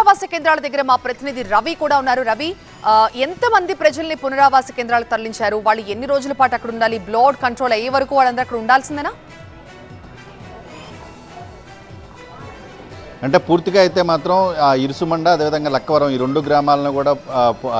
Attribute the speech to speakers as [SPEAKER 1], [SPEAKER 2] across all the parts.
[SPEAKER 1] పునరావాస కేంద్రాల దగ్గర మా ప్రతినిధి రవి కూడా ఉన్నారు. రవి ఎంతమంది ప్రజల్ని పునరావాస కేంద్రాలు తరలించారు? వాళ్ళు ఎన్ని రోజుల పాటు అక్కడ ఉండాలి? బ్లడ్ కంట్రోల్ అయ్యే వరకు వాళ్ళందరూ అక్కడ ఉండాల్సిందేనా?
[SPEAKER 2] అంటే పూర్తిగా అయితే మాత్రం ఆ ఇరుసుమండ అదేవిధంగా లక్కవరం ఈ రెండు గ్రామాలను కూడా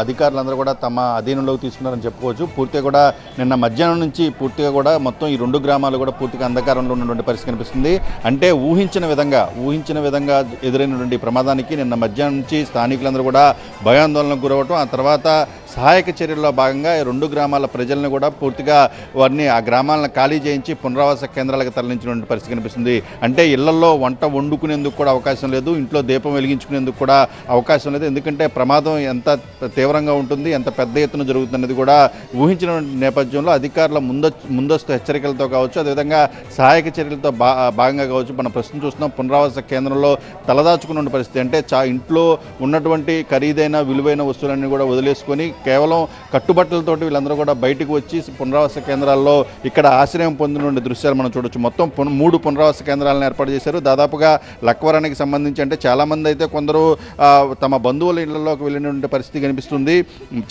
[SPEAKER 2] అధికారులందరూ కూడా తమ అధీనంలోకి తీసుకున్నారని చెప్పుకోవచ్చు. పూర్తిగా కూడా నిన్న మధ్యాహ్నం నుంచి పూర్తిగా కూడా మొత్తం ఈ రెండు గ్రామాలు కూడా పూర్తిగా అంధకారంలో ఉన్నటువంటి పరిస్థితి కనిపిస్తుంది. అంటే ఊహించిన విధంగా ఊహించిన విధంగా ఎదురైనటువంటి ప్రమాదానికి నిన్న మధ్యాహ్నం నుంచి స్థానికులందరూ కూడా భయాందోళనకు గురవటం ఆ తర్వాత సహాయక చర్యల్లో భాగంగా రెండు గ్రామాల ప్రజలను కూడా పూర్తిగా వారిని ఆ గ్రామాలను ఖాళీ చేయించి పునరావాస కేంద్రాలకు తరలించినటువంటి పరిస్థితి కనిపిస్తుంది. అంటే ఇళ్ళలో వంట వండుకునేందుకు కూడా అవకాశం లేదు. ఇంట్లో దీపం వెలిగించుకునేందుకు కూడా అవకాశం లేదు. ఎందుకంటే ప్రమాదం ఎంత తీవ్రంగా ఉంటుంది ఎంత పెద్ద ఎత్తున జరుగుతున్నది కూడా ఊహించిన నేపథ్యంలో అధికారుల ముందస్తు ముందస్తు హెచ్చరికలతో కావచ్చు అదేవిధంగా సహాయక చర్యలతో భాగంగా కావచ్చు మనం ప్రస్తుతం చూస్తున్నాం పునరావాస కేంద్రంలో తలదాచుకున్న పరిస్థితి. అంటే చా ఇంట్లో ఉన్నటువంటి ఖరీదైన విలువైన వస్తువులన్నీ కూడా వదిలేసుకొని కేవలం కట్టుబట్టలతోటి వీళ్ళందరూ కూడా బయటకు వచ్చి పునరావాస కేంద్రాల్లో ఇక్కడ ఆశ్రయం పొందిన దృశ్యాలు మనం చూడొచ్చు. మొత్తం పున- మూడు పునరావాస కేంద్రాలను ఏర్పాటు చేశారు. దాదాపుగా లక్వరానికి సంబంధించి అంటే చాలామంది అయితే కొందరు తమ బంధువుల ఇళ్ళలోకి వెళ్ళినటువంటి పరిస్థితి కనిపిస్తుంది.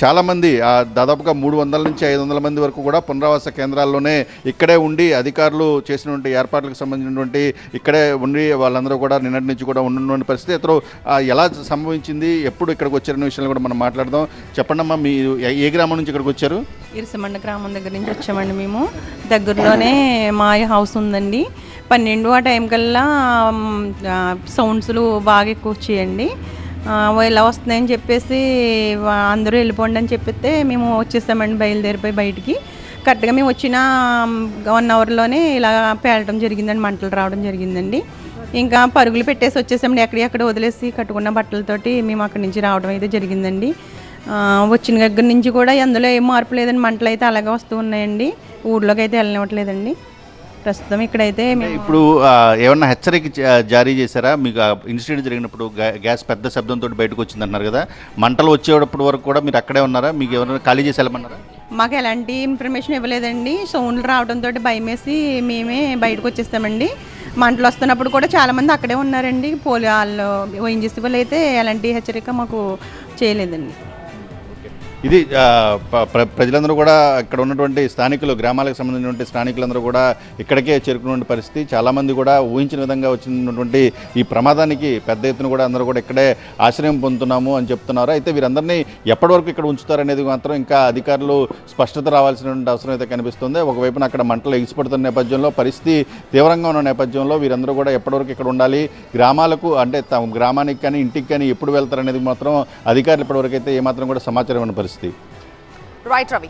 [SPEAKER 2] చాలామంది ఆ, దాదాపుగా మూడు వందల నుంచి ఐదు వందల మంది వరకు కూడా పునరావాస కేంద్రాల్లోనే ఇక్కడే ఉండి అధికారులు చేసినటువంటి ఏర్పాట్లకు సంబంధించినటువంటి ఇక్కడే ఉండి వాళ్ళందరూ కూడా నిన్నటి నుంచి కూడా ఉన్నటువంటి పరిస్థితి. ఇతరు ఎలా సంభవించింది ఎప్పుడు ఇక్కడికి వచ్చారనే విషయాలు కూడా మనం మాట్లాడదాం. చెప్పండమ్మా మీరు ఏ- గ్రామం నుంచి ఇక్కడికి వచ్చారు?
[SPEAKER 3] ఇరుసమండ గ్రామం దగ్గర నుంచి వచ్చామండి మేము. దగ్గరలోనే మా హౌస్ ఉందండి. పన్నెండు ఆ టైం కల్లా సౌండ్స్లు బాగా ఎక్కువ వచ్చాయండి. ఎలా ఇలా వస్తున్నాయని చెప్పేసి అందరూ వెళ్ళిపోండి అని చెప్పితే మేము వచ్చేసామండి బయలుదేరిపోయి బయటికి. కరెక్ట్గా మేము వచ్చిన వన్ అవర్లోనే ఇలా పేలటం జరిగిందండి మంటలు రావడం జరిగిందండి. ఇంకా పరుగులు పెట్టేసి వచ్చేసామండి ఎక్కడెక్కడ వదిలేసి కట్టుకున్న బట్టలతోటి మేము అక్కడి నుంచి రావడం అయితే జరిగిందండి. వచ్చిన దగ్గర నుంచి కూడా అందులో ఏం మార్పు లేదండి. మంటలు అయితే అలాగే వస్తూ ఉన్నాయండి. ఊర్లోకి అయితే వెళ్ళనివ్వట్లేదండి. ప్రస్తుతం ఇక్కడైతే
[SPEAKER 2] ఇప్పుడు ఏమన్నా హెచ్చరిక జారీ చేశారా? మీకు ఇన్సిడెంట్ జరిగినప్పుడు గ్యాస్ పెద్ద శబ్దంతో బయటకు వచ్చింది అన్నారు కదా. మంటలు వచ్చేటప్పుడు వరకు కూడా మీరు అక్కడే ఉన్నారా? మీకు ఎవరైనా ఖాళీ చేసి వెళ్ళమన్నారా?
[SPEAKER 3] మాకు ఎలాంటి ఇన్ఫర్మేషన్ ఇవ్వలేదండి. సౌండ్లు రావడంతో భయం వేసి మేమే బయటకు వచ్చేస్తామండి. మంటలు వస్తున్నప్పుడు కూడా చాలామంది అక్కడే ఉన్నారండి. పోలీ వాళ్ళు ఓఎన్జీసీ వాళ్ళు అయితే ఎలాంటి హెచ్చరిక మాకు చేయలేదండి.
[SPEAKER 2] ఇది ప్రజలందరూ కూడా ఇక్కడ ఉన్నటువంటి స్థానికులు గ్రామాలకు సంబంధించినటువంటి స్థానికులందరూ కూడా ఇక్కడికే చేరుకున్న పరిస్థితి. చాలామంది కూడా ఊహించిన విధంగా వచ్చినటువంటి ఈ ప్రమాదానికి పెద్ద ఎత్తున కూడా అందరూ కూడా ఇక్కడే ఆశ్రయం పొందుతున్నాము అని చెప్తున్నారు. అయితే వీరందరినీ ఎప్పటి వరకు ఇక్కడ ఉంచుతారనేది మాత్రం ఇంకా అధికారులు స్పష్టత రావాల్సినటువంటి అవసరం అయితే కనిపిస్తుంది. ఒకవైపున అక్కడ మంటలు ఎగిసిపడుతున్న నేపథ్యంలో పరిస్థితి తీవ్రంగా ఉన్న నేపథ్యంలో వీరందరూ కూడా ఎప్పటివరకు ఇక్కడ ఉండాలి? గ్రామాలకు అంటే గ్రామానికి కానీ ఇంటికి కానీ ఎప్పుడు వెళ్తారనేది మాత్రం అధికారులు ఇప్పటివరకు అయితే ఏమాత్రం కూడా సమాచారం ఇవ్వని పరిస్థితి
[SPEAKER 1] రైట్ రవి